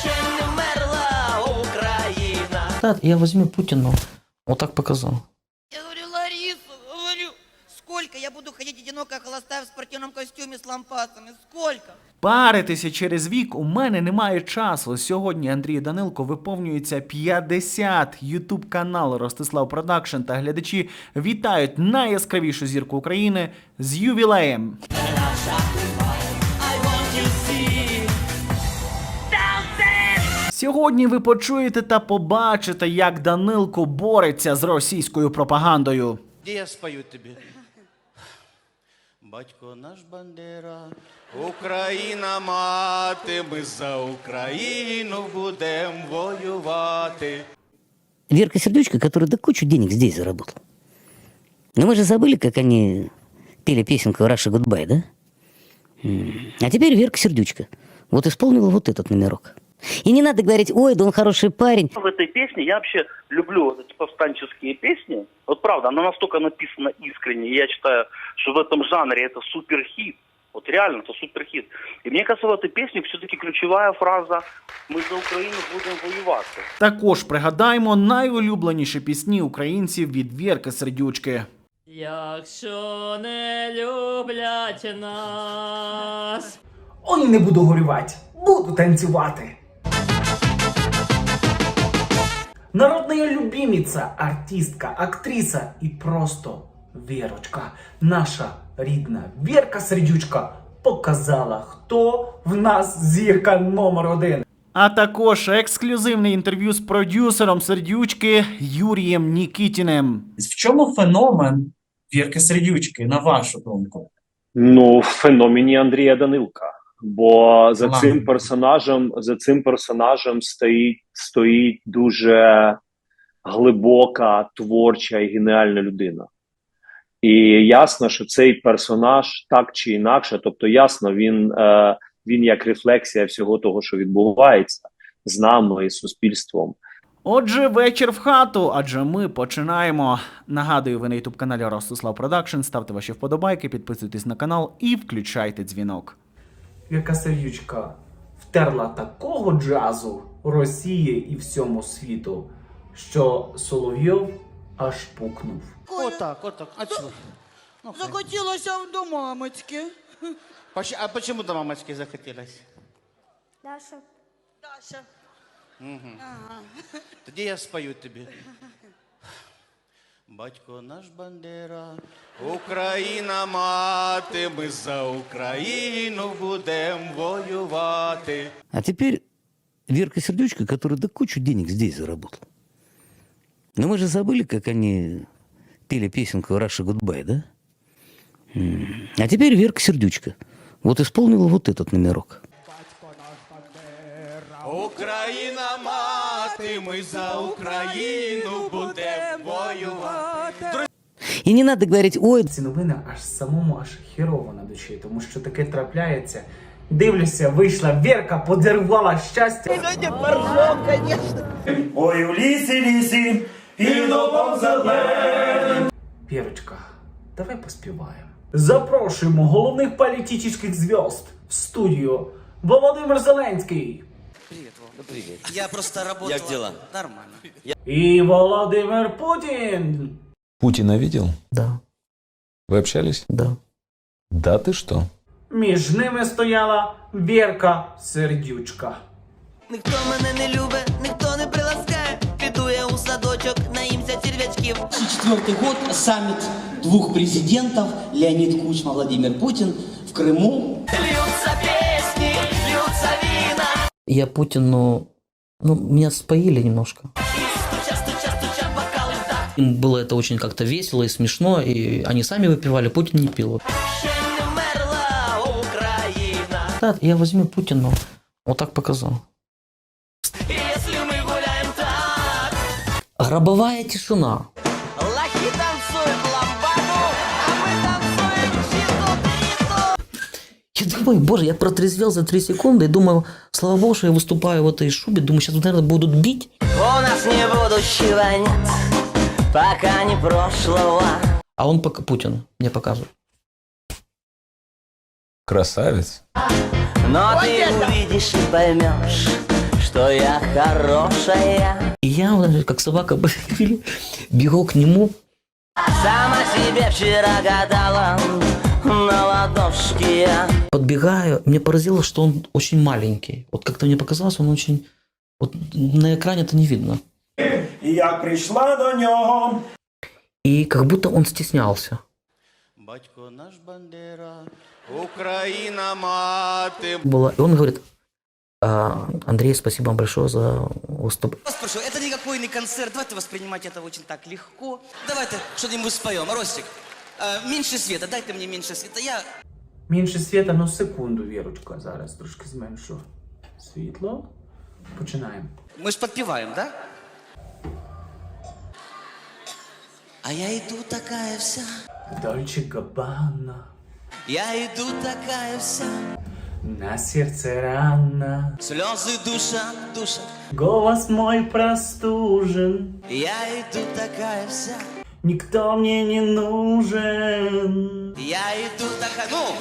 Ще не вмерла Україна. Да, я возьму Путина. Вот так показал. Я говорю, Лариса, говорю, сколько я буду ходить одинокая холостая в спортивном костюме с лампасами? Сколько? Паритися через вік у мене немає часу. Сьогодні Андрій Данилко виповнюється 50. Ютуб канал Ростислав Продакшн та глядачі вітають найяскравішу зірку України з ювілеєм. Сьогодні ви почуєте та побачите, як Данилко бореться з російською пропагандою. Где я спою тобі? Батько наш Бандера, Україна мати, ми за Україну будем воювати. Верка Сердючка, которая до кучу денег здесь заработала. Но мы же забыли, как они пели песенку «Раша Гудбай», да? М. А теперь Верка Сердючка. Вот исполнила вот этот номерок. И не надо говорить, ой, да он хороший парень. в этой песне, я вообще люблю вот эти повстанческие песни. Вот правда, она настолько написана искренне. и Я считаю, что в этом жанре это суперхит. Вот реально, это суперхит. И мне кажется, в этой песне все-таки ключевая фраза «Мы за Украину будем воевать». Також пригадаємо найулюбленіші пісні українців від Вірки Сердючки. Якщо не люблять нас. Он не буду горювати, буду танцювати. Народная любимица, артистка, актриса і просто Вірочка. Наша рідна Вірка Сердючка показала, хто в нас зірка номер один. А також ексклюзивне інтерв'ю з продюсером Сердючки Юрієм Нікітіним. В чому феномен Вірки Сердючки, на вашу думку? Ну, в феномені Андрія Данилка. Бо за цим персонажем, за цим персонажем стоїть, стоїть дуже глибока, творча і геніальна людина. І ясно, що цей персонаж так чи інакше, тобто ясно, він, е, він як рефлексія всього того, що відбувається з нами і суспільством. Отже, вечір в хату, адже ми починаємо. Нагадую, ви на ютуб каналі Ростислав Продакшн. Ставте ваші вподобайки, підписуйтесь на канал і включайте дзвінок. Вірка Сердючка втерла такого джазу Росії і всьому світу, що Соловйов аж пукнув. Отак, отак. А чого? Ну, хай. Захотілося до мамочки. Поч- А почему до мамочки захотілось? Даша. Даша. Тоді я спою тобі. Батько наш Бандера, Україна мати, ми за Україну будем воювати. А теперь Верка Сердючка, которая до кучу денег здесь заработала. Но мы же забыли, как они пели песенку «Раша Гудбай», да? А теперь Верка Сердючка. Вот исполнила вот этот номерок. Мати, ми за Україну будем воювати. И не надо говорить, ой, Ці новини аж самому аж хірово на душі, тому що таке трапляється. Дивлюся, вийшла Вірка, подарувала щастя. Сьогодні поржем, конечно. Ой, у лісі, лісі, дубом зеленим. Вірочка, давай поспіваємо. Запрошуємо головних політичних зв'язд в студію Володимир Зеленський Я просто работала. Як дела? Нормально. і Володимир Путін. Путина видел? Да, Вы общались? да. Да ты что? Між ними стояла Вірка Сердючка. Ніхто мене не любить, ніхто не приласкає. Піду я у садочок, наїмся черв'ячків. Четвертый год саммит двух президентов Леонид Кучма, Владимир Путин в Крыму. Льються пісні, льються віна. Я Путину... Ну, меня споили немножко. І стуча, стуча, стуча бокали в так. Им было это очень как-то весело и смешно, и они сами выпивали, Путин не пил. Ще не вмерла Україна. Да, я возьму Путина. Вот так показал. І якщо ми гуляємо так, Гробовая тишина. лахи танцують Я думаю, боже, я протрезвел за три секунды и думаю, слава богу, что я выступаю в этой шубе. Думаю, сейчас, наверное, будут бить. У нас не будущего нет, пока не прошлого. А он пока Путин мне показывает. Красавец. Но ты увидишь и поймешь, что я хорошая. И я, вот, как собака бегу к нему, Сама себе вчера гадала на ладошке я. подбегаю. Меня поразило, что он очень маленький. Вот как-то мне показалось, он очень... Вот на экране это не видно. І як прийшла до нього. И как будто он стеснялся. Батько наш Бандера, Україна мати. Было. И он говорит, «А, Андрей, спасибо вам большое за выступ. Вас прошу, это никакой не концерт, давайте воспринимать это очень так легко. Давайте что-нибудь споем. Ростик, э, меньше света, дайте мне меньше света. Я Менше світа, ну секунду, Вірочка, зараз трошки зменшу світло. Починаємо. Мы ж подпеваем, да? А я иду такая вся, Дольче Габбана, я иду такая вся. на сердце рана, Слезы душа, душа. голос мой простужен, Я иду такая вся, Никто мне не нужен. я иду такая, ну,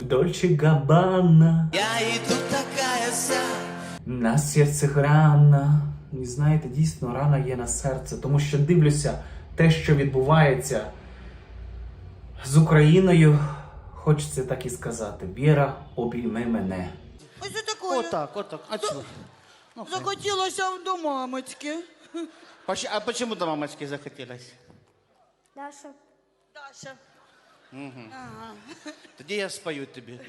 Дольче Габбана, я иду такая вся. на серце рана. І знаєте, дійсно, рана є на серце, тому що дивлюся те, що відбувається з Україною. Хочеться так і сказати: Віра, обійми мене. Ось це таке. Отак, отак. А чого? Захотілося до мамочки. Поч- А почему до мамочки захотілось? Даша. Даша. Угу. Ага. Тоді я спою тобі.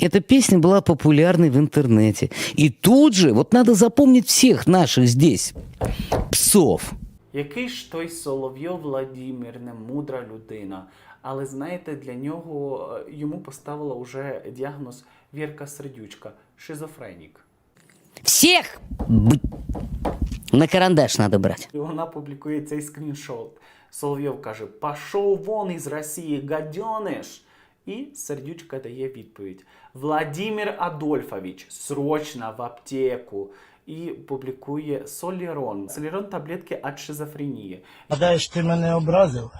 Эта песня была популярной в интернете. И тут же, вот надо запомнить всех наших здесь псов. Який ж той Соловйов Владимир, не мудра людина. Але знаєте, для нього е, йому поставила уже діагноз Вірка Сердючка, шизофренік. Всех б- на карандаш надо брать. І вона публікує цей скріншот. Соловйов каже: Пошов вон із Росії, гадьониш. І Сердючка дає відповідь: Владимир Адольфович, срочно в аптеку. І публікує Солірон. Солірон таблетки від шизофренії. Гадаєш, ти мене образив,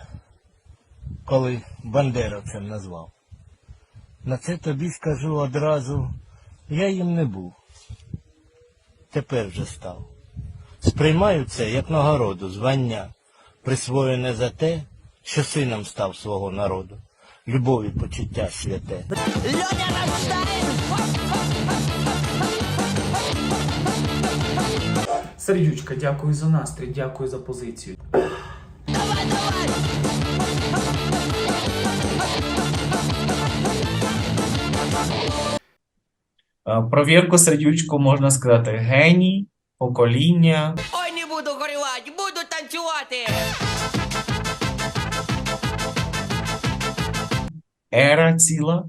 коли Бандера назвав. На це тобі скажу одразу, я їм не був. Тепер вже став. Сприймаю це як нагороду, звання, присвоєне за те, що сином став свого народу. Любові почуття святе. Сердючка, дякую за настрій, дякую за позицію. Е, Про Вірку Сердючку можна сказати геній, покоління. Ера ціла.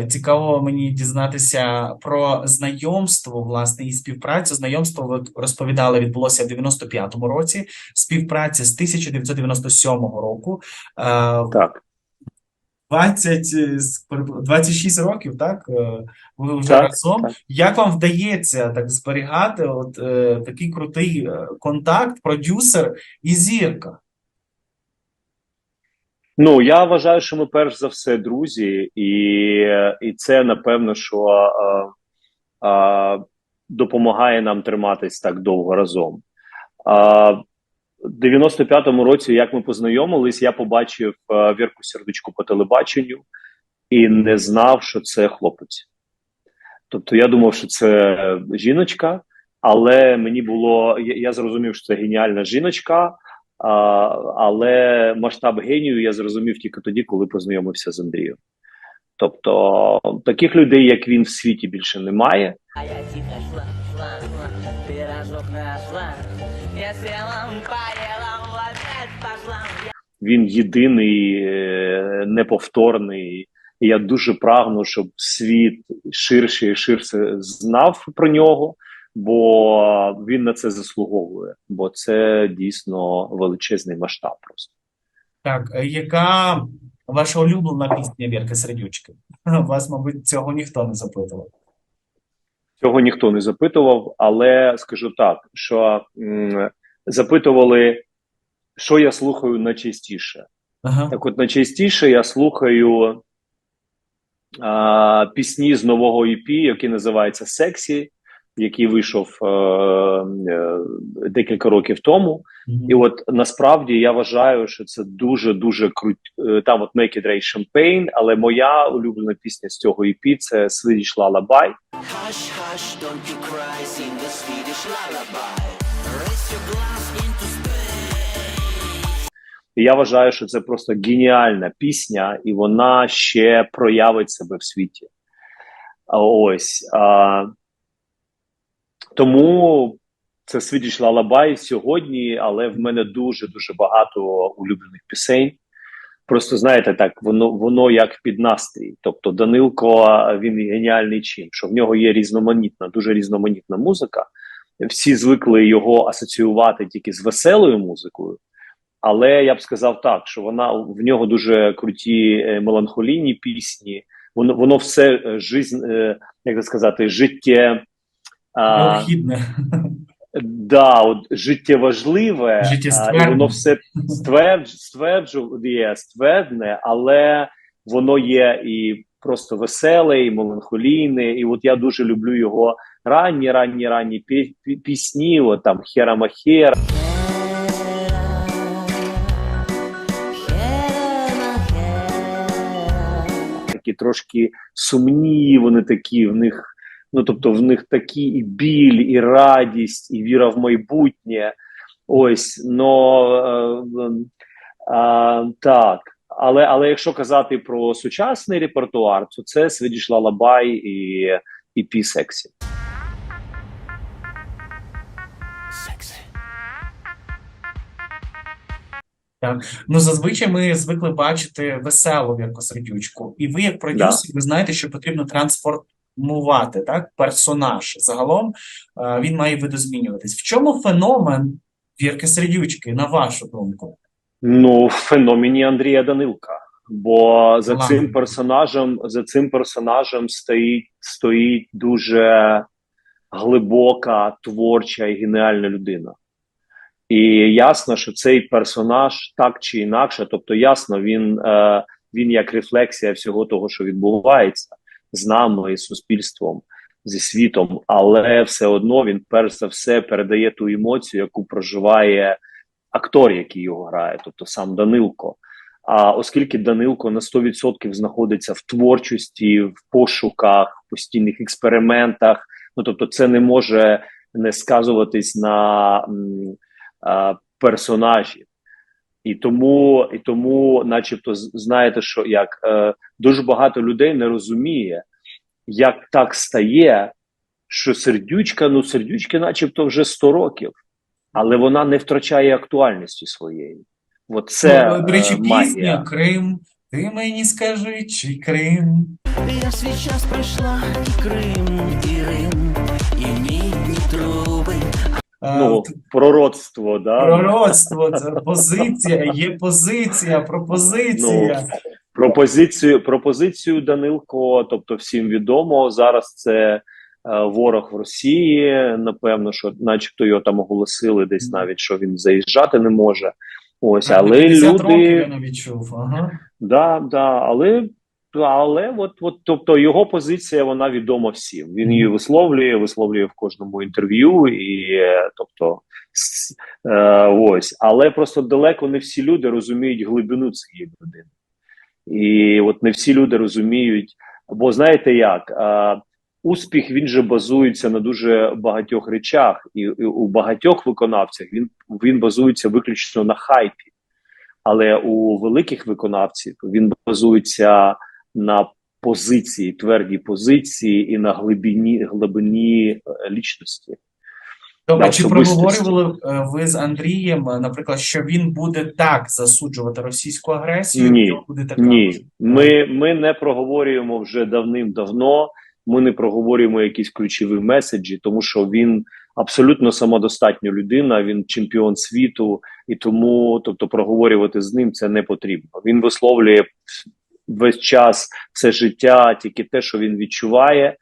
Е, Цікаво мені дізнатися про знайомство, власне, і співпрацю. Знайомство ви розповідали, відбулося в 95-му році. Співпраця з 1997 року. Е, Так. 20, е, 26 років, так? Е, Ви вже Так, разом. так. Як вам вдається так зберігати от, е, такий крутий е, контакт, продюсер і зірка? Ну, я вважаю, що ми перш за все друзі, і, і це напевно, що а, а, допомагає нам триматись так довго разом. А, в 95-му році, як ми познайомились, я побачив Вірку Сердючку по телебаченню і не знав, що це хлопець. Тобто я думав, що це жіночка, але мені було я, я зрозумів, що це геніальна жіночка. А, але масштаб генію я зрозумів тільки тоді, коли познайомився з Андрієм. Тобто таких людей, як він, в світі більше немає. А я тихо шла, шла, шла, пирожок нашла. Я села, поела, опять пошла. Він єдиний, е, неповторний. І я дуже прагну, щоб світ ширше і ширше знав про нього, бо він на це заслуговує. Бо це дійсно величезний масштаб. Просто Так, е, яка ваша улюблена пісня Вірки Сердючки? Вас, мабуть, цього ніхто не запитував. Цього ніхто не запитував, але скажу так, що м, запитували, що я слухаю найчастіше. Ага. Так от найчастіше я слухаю а, пісні з нового EP, який називається Сексі, який вийшов е, е, декілька років тому. І от насправді я вважаю, що це дуже дуже крут. е, Там от Make It Rain Champagne, але моя улюблена пісня з цього EP – це Swedish Lullaby. Hush, hush, don't you cry, sing the Swedish lullaby. Raise your glass into space. І я вважаю, що це просто геніальна пісня, і вона ще проявить себе в світі. А Ось. А, тому це Swedish Lullaby сьогодні, але в мене дуже дуже багато улюблених пісень. Просто знаєте, так воно воно як під настрій. Тобто Данилко він геніальний чим, що в нього є різноманітна, дуже різноманітна музика. Всі звикли його асоціювати тільки з веселою музикою. Але я б сказав так, що вона в нього дуже круті е, меланхолійні пісні. Воно воно все е, жизнь, е, як сказати, життя. Необхідне. Да, от життєважливе, і воно все ствердж, стверджує, ствердне, але воно є і просто веселе, і меланхолійне. І от я дуже люблю його ранні, ранні, ранні пі- пі- пісні. От там Хера Махера. Такі трошки сумні, вони такі, в них Ну, тобто, в них такі і біль, і радість, і віра в майбутнє. Ось, но е, е, так. Але, але якщо казати про сучасний репертуар, то це Swedish Lullaby і, і Пі Сексі. Так. Ну, зазвичай ми звикли бачити веселу Вірку Сердючку. І ви, як продюсер, ви знаєте, що потрібно трансформувати так, персонаж. Загалом е, він має видозмінюватись. В чому феномен Вірки Сердючки, на вашу думку? Ну, в феномені Андрія Данилка. Бо за Ладно. цим персонажем, за цим персонажем стоїть, стоїть дуже глибока, творча і геніальна людина. І ясно, що цей персонаж так чи інакше, тобто ясно, він, е, він як рефлексія всього того, що відбувається з нами і суспільством, зі світом, але все одно він перш за все передає ту емоцію, яку проживає актор, який його грає, тобто сам Данилко. А оскільки Данилко на 100% знаходиться в творчості, в пошуках, в постійних експериментах, ну тобто, це не може не сказуватись на м, а, персонажі. І тому, і тому, начебто, знаєте, що як е, дуже багато людей не розуміє, як так стає, що сердючка, ну сердючки, начебто, вже 100 років, але вона не втрачає актуальності своєї. От це ну, до речі, е, магія. пісня Крим. Ти мені скажи, чи Крим? Я свій час пройшла і Крим, і Рим, і мідні труби. Е, Ну, пророцтво, да? Пророцтво, це позиція, є позиція, пропозиція. Ну, пропозицію, пропозицію Данилко, тобто всім відомо, зараз це е, ворог в Росії. Напевно, що, начебто, його там оголосили десь навіть, що він заїжджати не може. Ось, але 50 років люди. я навіть чув. Ага. Да, да, але, але от, от, тобто його позиція вона відома всім. Він її висловлює, висловлює в кожному інтерв'ю, і е, тобто е, ось, але просто далеко не всі люди розуміють глибину цієї людини. І от не всі люди розуміють, бо знаєте як, е, успіх він же базується на дуже багатьох речах, і, і у багатьох виконавцях він, він базується виключно на хайпі. Але у великих виконавців він базується на позиції, твердій позиції і на глибині, глибині е, лічності. Добре, чи проговорювали е, ви з Андрієм, е, наприклад, що він буде так засуджувати російську агресію? Ні, буде така Ні, ми, ми не проговорюємо вже давним-давно. Ми не проговорюємо якісь ключові меседжі, тому що він абсолютно самодостатня людина. Він чемпіон світу, і тому, тобто, проговорювати з ним це не потрібно. Він висловлює весь час все життя, тільки те, що він відчуває.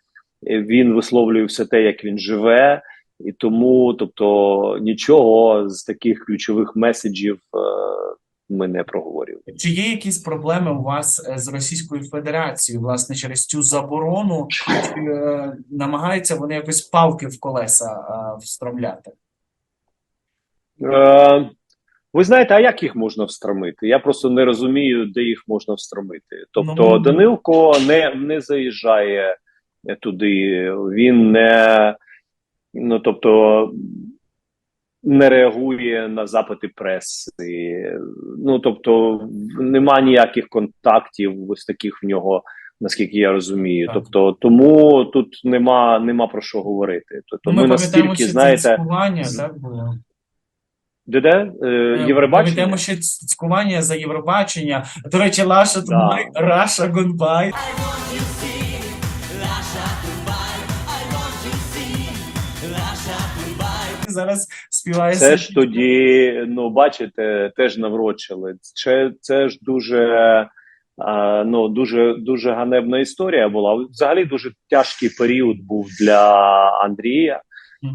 Е, Він висловлює все те, як він живе, і тому, тобто, нічого з таких ключових меседжів е, ми не проговорювали. Чи є якісь проблеми у вас е, з Російською Федерацією, власне, через цю заборону? Чи е, намагаються вони якось палки в колеса е, встромляти? Е, ви знаєте, а як їх можна встромити? Я просто не розумію, де їх можна встромити. Тобто Ну, Данилко не, не заїжджає туди, він не ну тобто не реагує на запити преси. Ну тобто, нема ніяких контактів ось таких в нього. Наскільки я розумію, Так. тобто тому тут нема нема про що говорити. Тобто ми, ми настільки це знаєте, так було. Де де е, Е, Євробачення? Пам'ятаємо, що ць- цькування за Євробачення. До речі, Лаша. Тумбай, Раша Гунбай. Зараз співає Це ж тоді, ну бачите, теж наврочили. Це, це ж дуже, а, ну дуже дуже ганебна історія була. Взагалі дуже тяжкий період був для Андрія,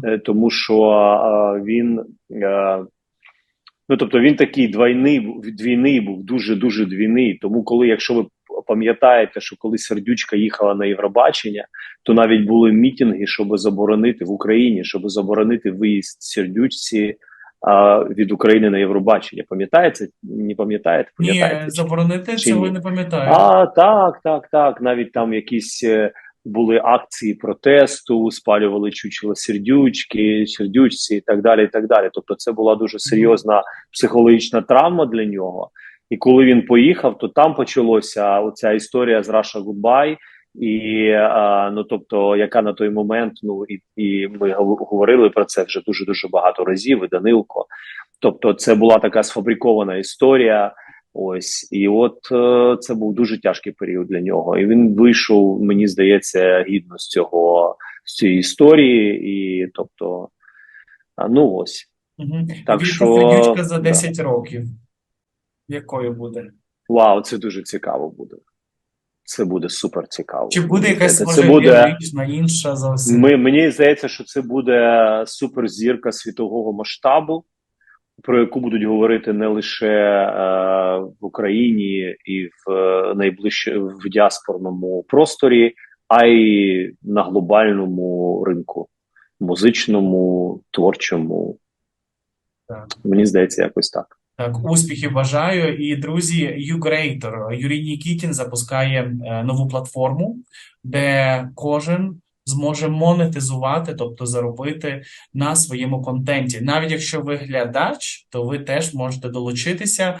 е, тому що а, він. е, Ну, тобто він такий двойний двійний був, дуже дуже двійний. Тому, коли, якщо ви пам'ятаєте, що коли сердючка їхала на Євробачення, то навіть були мітинги, щоб заборонити в Україні, щоб заборонити виїзд сердючці а, від України на Євробачення. Пам'ятаєте? Не пам'ятаєте? Ні, Пам'ятаєте? заборонити цього ні? не пам'ятаю. А, так, так, так. Навіть там якісь е, були акції протесту, спалювали чучело сердючки, сердючці і так далі. і так далі. Тобто, це була дуже серйозна психологічна травма для нього. І коли він поїхав, то там почалося оця історія з Russia Goodbye, і ну тобто, яка на той момент, ну і, і ми говорили про це вже дуже дуже багато разів. І Данилко. Тобто, це була така сфабрикована історія. Ось, і от е, це був дуже тяжкий період для нього. І він вийшов, мені здається, гідно з цього з цієї історії. І тобто, ну ось. Мгм. Так Віка що, за да. 10 років. Якою буде? Вау, це дуже цікаво буде. Це буде супер цікаво. Чи буде якась це може буде інша зовсім? Ми, мені здається, що це буде суперзірка світового масштабу, про яку будуть говорити не лише е, в Україні і в е, найближче в діаспорному просторі, а й на глобальному ринку, музичному, творчому. Так. Мені здається, якось так. Так, успіхів бажаю. І друзі, YouGreator, Юрій Нікітін запускає е, нову платформу, де кожен зможе монетизувати, тобто заробити на своєму контенті. Навіть якщо ви глядач, то ви теж можете долучитися.